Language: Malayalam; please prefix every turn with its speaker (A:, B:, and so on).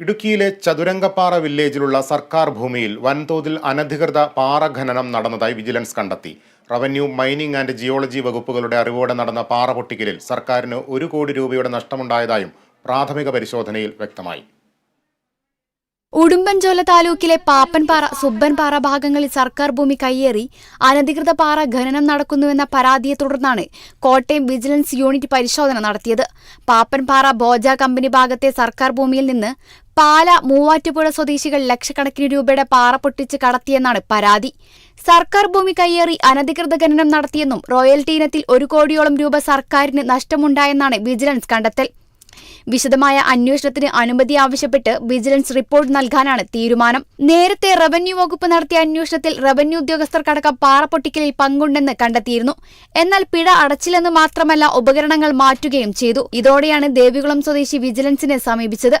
A: ഇടുക്കിയിലെ ചതുരംഗപ്പാറ വില്ലേജിലുള്ള സർക്കാർ ഭൂമിയിൽ വൻതോതിൽ അനധികൃത പാറ ഖനനം നടന്നതായി വിജിലൻസ് കണ്ടെത്തി. റവന്യൂ മൈനിംഗ് ആൻഡ് ജിയോളജി വകുപ്പുകളുടെ അറിവോടെ നടന്ന പാറ പൊട്ടിക്കലിൽ സർക്കാരിന് ഒരു കോടി രൂപയുടെ നഷ്ടമുണ്ടായതായും പ്രാഥമിക പരിശോധനയിൽ വ്യക്തമായി.
B: ഉടുമ്പൻചോല താലൂക്കിലെ പാപ്പൻപാറ സുബ്ബൻപാറ ഭാഗങ്ങളിൽ സർക്കാർ ഭൂമി കയ്യേറി അനധികൃത പാറ ഖനനം നടക്കുന്നുവെന്ന പരാതിയെ തുടർന്നാണ് കോട്ടയം വിജിലൻസ് യൂണിറ്റ് പരിശോധന നടത്തിയത്. പാപ്പൻപാറ ബോജ കമ്പനി ഭാഗത്തെ സർക്കാർ ഭൂമിയിൽ നിന്ന് പാല മൂവാറ്റുപുഴ സ്വദേശികൾ ലക്ഷക്കണക്കിന് രൂപയുടെ പാറ പൊട്ടിച്ച് കടത്തിയെന്നാണ് പരാതി. സർക്കാർ ഭൂമി കയ്യേറി അനധികൃത ഖനനം നടത്തിയെന്നും റോയൽറ്റി ഇനത്തിൽ ഒരു കോടിയോളം രൂപ സർക്കാരിന് നഷ്ടമുണ്ടായെന്നാണ് വിജിലൻസ് കണ്ടെത്തൽ. വിശദമായ അന്വേഷണത്തിന് അനുമതി ആവശ്യപ്പെട്ട് വിജിലൻസ് റിപ്പോർട്ട് നൽകാനാണ് തീരുമാനം. നേരത്തെ റവന്യൂ വകുപ്പ് നടത്തിയ അന്വേഷണത്തിൽ റവന്യൂ ഉദ്യോഗസ്ഥർക്കടക്കം പാറ പൊട്ടിക്കലിൽ പങ്കുണ്ടെന്ന് കണ്ടെത്തിയിരുന്നു. എന്നാൽ പിഴ അടച്ചില്ലെന്ന് മാത്രമല്ല ഉപകരണങ്ങൾ മാറ്റുകയും ചെയ്തു. ഇതോടെയാണ് ദേവികുളം സ്വദേശി വിജിലൻസിനെ സമീപിച്ചത്.